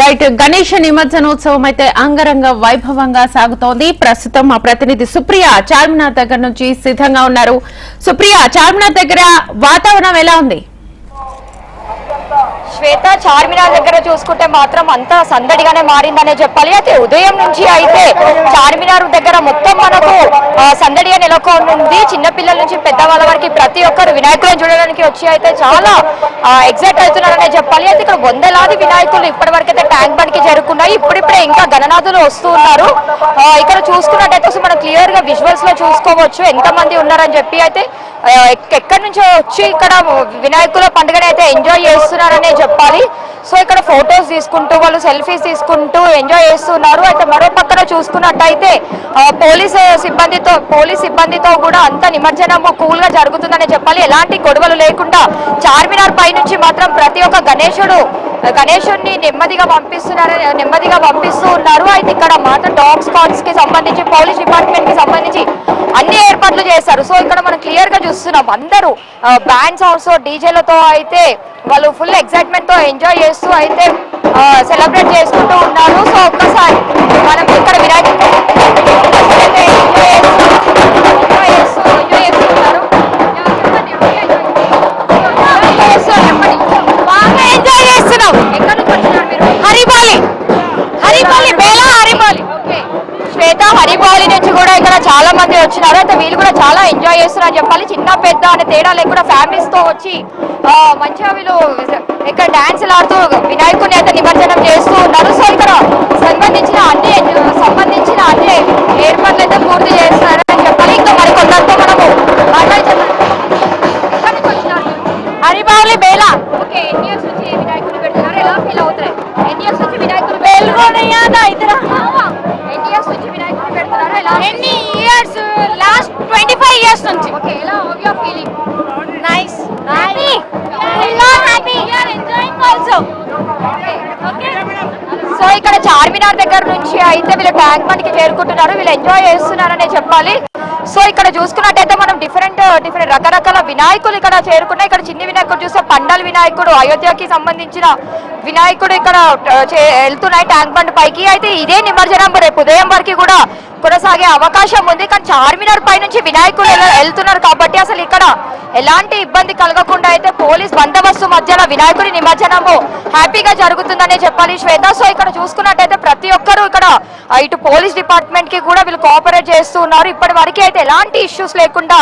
Right Ganesha నిమజ్జనోత్సవం అయితే అంగరంగ వైభవంగా సాగుతోంది. ప్రస్తుతం మా ప్రతినిధి సుప్రియ చార్మినార్ దగ్గర నుంచి సిద్ధంగా ఉన్నారు. సుప్రియ చార్మినార్ దగ్గర వాతావరణం ఎలా ఉంది? శ్వేత చార్మినార్ దగ్గర చూసుకుంటే మాత్రం అంతా సందడిగానే మారిందనే చెప్పాలి. అయితే ఉదయం నుంచి అయితే చార్మినార్ దగ్గర మొత్తం మనకు సందడిగా నెలకొంది చిన్నపిల్లల నుంచి పెద్దవాళ్ళ వరకు ప్రతి ఒక్కరు వినాయకులను చూడడానికి వచ్చి అయితే చాలా ఎగ్జైట్ అవుతున్నారనే చెప్పాలి. అయితే ఇక్కడ వందలాది వినాయకులు ఇప్పటి వరకు అయితే ట్యాంక్ బండ్కి చేరుకున్నాయి. ఇప్పుడిప్పుడే ఇంకా గణనాథులు వస్తూ ఉన్నారు. ఇక్కడ చూసుకున్నట్టయితే మనం క్లియర్గా విజువల్స్లో చూసుకోవచ్చు. ఎంత మంది ఉన్నారని చెప్పి అయితే ఎక్కడి నుంచో వచ్చి ఇక్కడ వినాయకుల పండుగని అయితే ఎంజాయ్ చేస్తున్నారనే చెప్పాలి. సో ఇక్కడ ఫొటోస్ తీసుకుంటూ వాళ్ళు సెల్ఫీస్ తీసుకుంటూ ఎంజాయ్ చేస్తున్నారు. అయితే మరో పక్కన చూసుకున్నట్టయితే పోలీస్ సిబ్బందితో పోలీస్ సిబ్బందితో కూడా అంత నిమజ్జనము కూల్గా జరుగుతుందనే చెప్పాలి. ఎలాంటి గొడవలు లేకుండా చార్మినార్ పై నుంచి మాత్రం ప్రతి ఒక్క గణేశుడు గణేశుడిని నెమ్మదిగా పంపిస్తున్నారు నెమ్మదిగా పంపిస్తూ ఉన్నారు. అయితే ఇక్కడ మాత్రం డాగ్ స్పాట్స్కి సంబంధించి పోలీస్ డిపార్ట్మెంట్కి సంబంధించి అన్ని ఏర్పాట్లు చేశారు. సో ఇక్కడ మనం క్లియర్గా చూస్తున్నాం అందరూ బ్యాండ్స్ ఆల్సో డీజేలతో అయితే వాళ్ళు ఫుల్ ఎక్సైట్మెంట్తో ఎంజాయ్ చేస్తూ అయితే సెలబ్రేట్ చేసుకుంటూ ఉన్నారు. సో ఒక్కసారి మనం ఇక్కడ వినాయక వచ్చినారు అయితే వీళ్ళు కూడా చాలా ఎంజాయ్ చేస్తున్నారు అని చెప్పాలి. చిన్న పెద్ద అనే తేడా లేకుండా ఫ్యామిలీస్తో వచ్చి మంచిగా వీళ్ళు ఇక్కడ డ్యాన్సులు ఆడుతూ వినాయకుని అయితే నిమజ్జనం చేస్తూ ఉన్నారు. సో ఇక్కడ సంబంధించిన అన్ని సంబంధించిన అన్ని ఏర్పాట్లు అయితే పూర్తి చేస్తున్నారు అని చెప్పాలి. ఇంకా మరి కొందరితో మనము మాట్లాడుతున్నాం ఎక్కడి హరిబాలి బేలా. ఓకే ఎన్ని ఇయర్స్ నుంచి వినాయకుడిని పెడుతున్నారు? ఎలా ఫీల్ అవుతారు ఎన్ని ఇయర్స్ నుంచి వినాయకుడు బేల్గొనయ్యాదా ఇద్దరా? ఎన్ని years last twenty five years నుంచి. ఓకే ఎలా? How you feeling nice happy happy are enjoying also so ఇక్కడ చార్మినార్ దగ్గర నుంచి అయితే వీళ్ళు ట్యాంక్ బండ్కి చేరుకుంటున్నారు. వీళ్ళు ఎంజాయ్ చేస్తున్నారనే చెప్పాలి. సో ఇక్కడ చూసుకున్నట్టయితే మనం డిఫరెంట్ డిఫరెంట్ రకరకాల వినాయకులు ఇక్కడ చేరుకున్నాయి. ఇక్కడ చిన్ని వినాయకుడు చూస్తే పండల్ వినాయకుడు అయోధ్యకి సంబంధించిన వినాయకుడు ఇక్కడ వెళ్తున్నాయి ట్యాంక్ బండ్ పైకి. అయితే ఇదే నిమజ్జనం రేపు ఉదయం వరకు కూడా కొనసాగే అవకాశం ఉంది. కానీ చార్మినార్ పై నుంచి వినాయకుడు వెళ్తున్నారు కాబట్టి అసలు ఇక్కడ ఎలాంటి ఇబ్బంది కలగకుండా అయితే పోలీస్ బందోబస్తు మధ్యలో వినాయకుడి నిమజ్జనము హ్యాపీగా జరుగుతుందనే చెప్పాలి శ్వేత. సో ఇక్కడ చూసుకున్నట్టయితే ప్రతి ఒక్కరూ ఇక్కడ ఇటు పోలీస్ డిపార్ట్మెంట్కి కూడా వీళ్ళు కోఆపరేట్ చేస్తూ ఉన్నారు. ఇప్పటి వరకు అయితే ఎలాంటి ఇష్యూస్ లేకుండా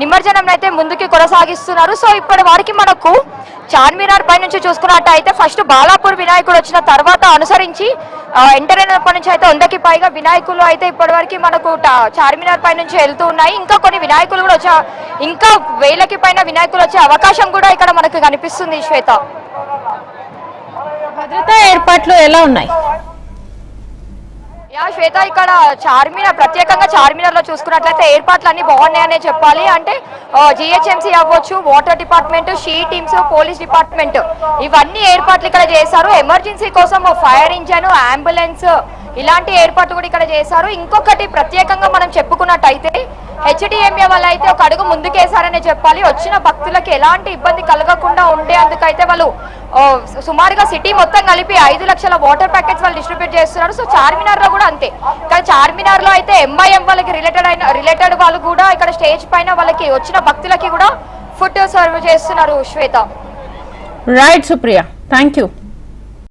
నిమజ్జనం అయితే ముందుకి కొనసాగిస్తున్నారు. సో ఇప్పటి వారికి మనకు చార్మినార్ పై నుంచి చూసుకున్నట్టయితే ఫస్ట్ బాలాపూర్ వినాయకుడు వచ్చిన తర్వాత అనుసరించి ఎంటర్ అయినప్పటి నుంచి అయితే వందకి పైగా వినాయకులు అయితే ఇప్పటివరకు మనకు చార్మినార్ పై నుంచి వెళ్తూ ఉన్నాయి. ఇంకా కొన్ని వినాయకులు కూడా వచ్చే ఇంకా వేలకి పైన వినాయకులు వచ్చే అవకాశం కూడా ఇక్కడ మనకు కనిపిస్తుంది శ్వేత. భద్రతా ఏర్పాట్లు ఎలా ఉన్నాయి? యా శ్వేత ఇక్కడ చార్మినార్ ప్రత్యేకంగా చార్మినార్లో చూసుకున్నట్లయితే ఏర్పాట్లు అన్ని బాగున్నాయనే చెప్పాలి. అంటే జిహెచ్ఎంసీ అవ్వచ్చు water department she teams police department. ఇవన్నీ ఏర్పాట్లు ఇక్కడ చేశారు. ఎమర్జెన్సీ కోసం ఫైర్ ఇంజన్ అంబులెన్స్ ఇలాంటి ఏర్పాటు కూడా ఇక్కడ చేశారు. ఇంకొకటి ప్రత్యేకంగా మనం చెప్పుకున్నట్టయితే హెచ్డిఎంఏ వాళ్ళు అయితే ఒక అడుగు ముందుకేశారనే చెప్పాలి. వచ్చిన భక్తులకు ఎలాంటి ఇబ్బంది కలగకుండా ఉండే అందుకైతే వాళ్ళు సుమారుగా సిటీ మొత్తం కలిపి ఐదు లక్షల వాటర్ ప్యాకెట్స్ వాళ్ళు డిస్ట్రిబ్యూట్ చేస్తున్నారు. సో చార్మినార్లో కూడా అంతే. కానీ చార్మినార్లో అయితే ఎంఐఎం వాళ్ళకి రిలేటెడ్ అయిన రిలేటెడ్ వాళ్ళు కూడా ఇక్కడ స్టేజ్ పైన వాళ్ళకి వచ్చిన భక్తులకి కూడా ఫుడ్ సర్వ్ చేస్తున్నారు Swetha. Right Supriya. Thank you